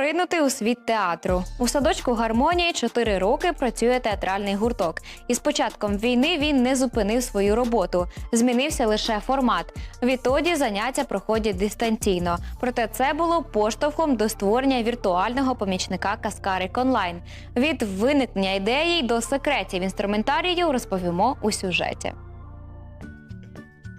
Поринути у світ театру у садочку гармонії 4 роки працює театральний гурток. І з початком війни він не зупинив свою роботу. Змінився лише формат. Відтоді заняття проходять дистанційно. Проте це було поштовхом до створення віртуального помічника Каскарик онлайн. Від виникнення ідеї до секретів інструментарію розповімо у сюжеті.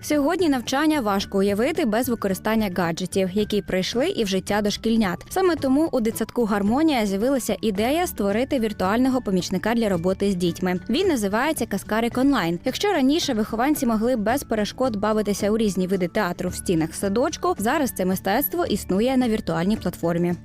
Сьогодні навчання важко уявити без використання гаджетів, які прийшли і в життя дошкільнят. Саме тому у дитсадку гармонія з'явилася ідея створити віртуального помічника для роботи з дітьми. Він називається Каскарик онлайн. Якщо раніше вихованці могли без перешкод бавитися у різні види театру в стінах садочку, зараз це мистецтво існує на віртуальній платформі.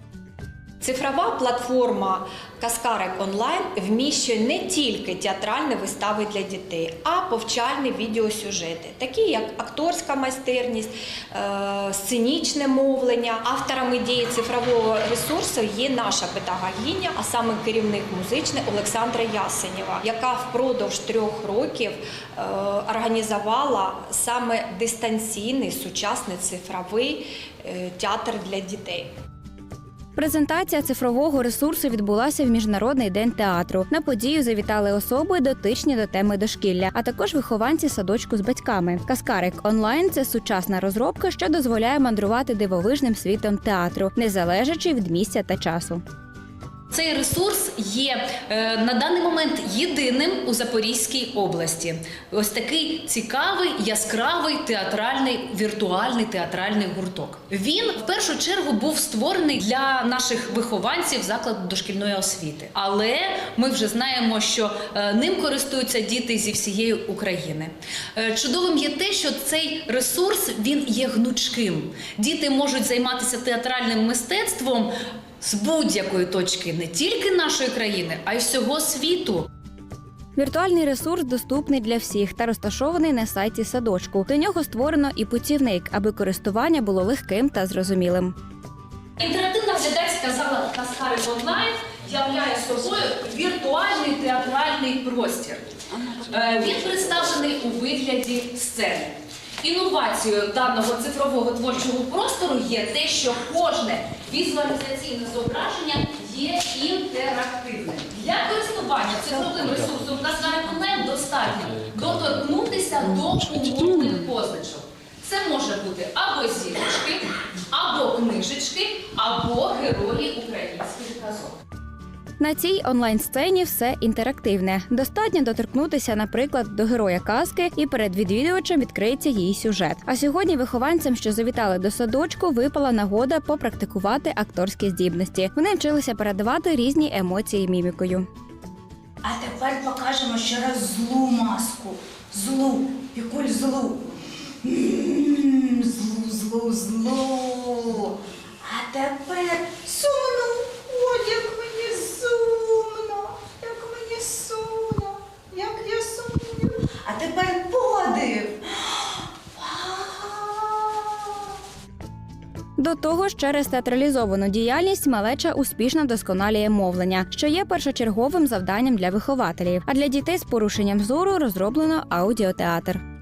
Цифрова платформа Каскарик онлайн вміщує не тільки театральні вистави для дітей, а повчальні відеосюжети, такі як акторська майстерність, е, сценічне мовлення. Автором ідеї цифрового ресурсу є наша педагогіня, а саме керівник музичний Олександра Ясенєва, яка впродовж трьох років е, організувала саме дистанційний сучасний цифровий е, театр для дітей. Презентація цифрового ресурсу відбулася в міжнародний день театру. На подію завітали особи, дотичні до теми дошкілля, а також вихованці садочку з батьками. Каскарик онлайн це сучасна розробка, що дозволяє мандрувати дивовижним світом театру, не залежачи від місця та часу. Цей ресурс є е, на даний момент єдиним у Запорізькій області. Ось такий цікавий, яскравий театральний віртуальний театральний гурток. Він в першу чергу був створений для наших вихованців закладу дошкільної освіти. Але ми вже знаємо, що е, ним користуються діти зі всієї України. Е, Чудовим є те, що цей ресурс він є гнучким. Діти можуть займатися театральним мистецтвом з будь-якої точки не тільки нашої країни, а й всього світу. Віртуальний ресурс доступний для всіх та розташований на сайті садочку. До нього створено і путівник, аби користування було легким та зрозумілим. Інтерактивна глядацька зала Каскарик онлайн являє собою віртуальний театральний простір. Е, Він представлений у вигляді сцени. Інновацією даного цифрового творчого простору є те, що кожне візуалізаційне зображення є інтерактивним. Для користування цифровим ресурсом Каскарик онлайн достатньо доторкнутися до умовних позначок. Це може бути або зірочки, або книжечки, або герої казок. На цій онлайн-сцені все інтерактивне. Достатньо доторкнутися, наприклад, до героя казки, і перед відвідувачем відкриється її сюжет. А сьогодні вихованцям, що завітали до садочку, випала нагода попрактикувати акторські здібності. Вони вчилися передавати різні емоції мімікою. А тепер покажемо ще раз злу маску. Злу, пікуль злу. Злу, злу, злу. До того ж, через театралізовану діяльність малеча успішно вдосконалює мовлення, що є першочерговим завданням для вихователів. А для дітей з порушенням зору розроблено аудіотеатр.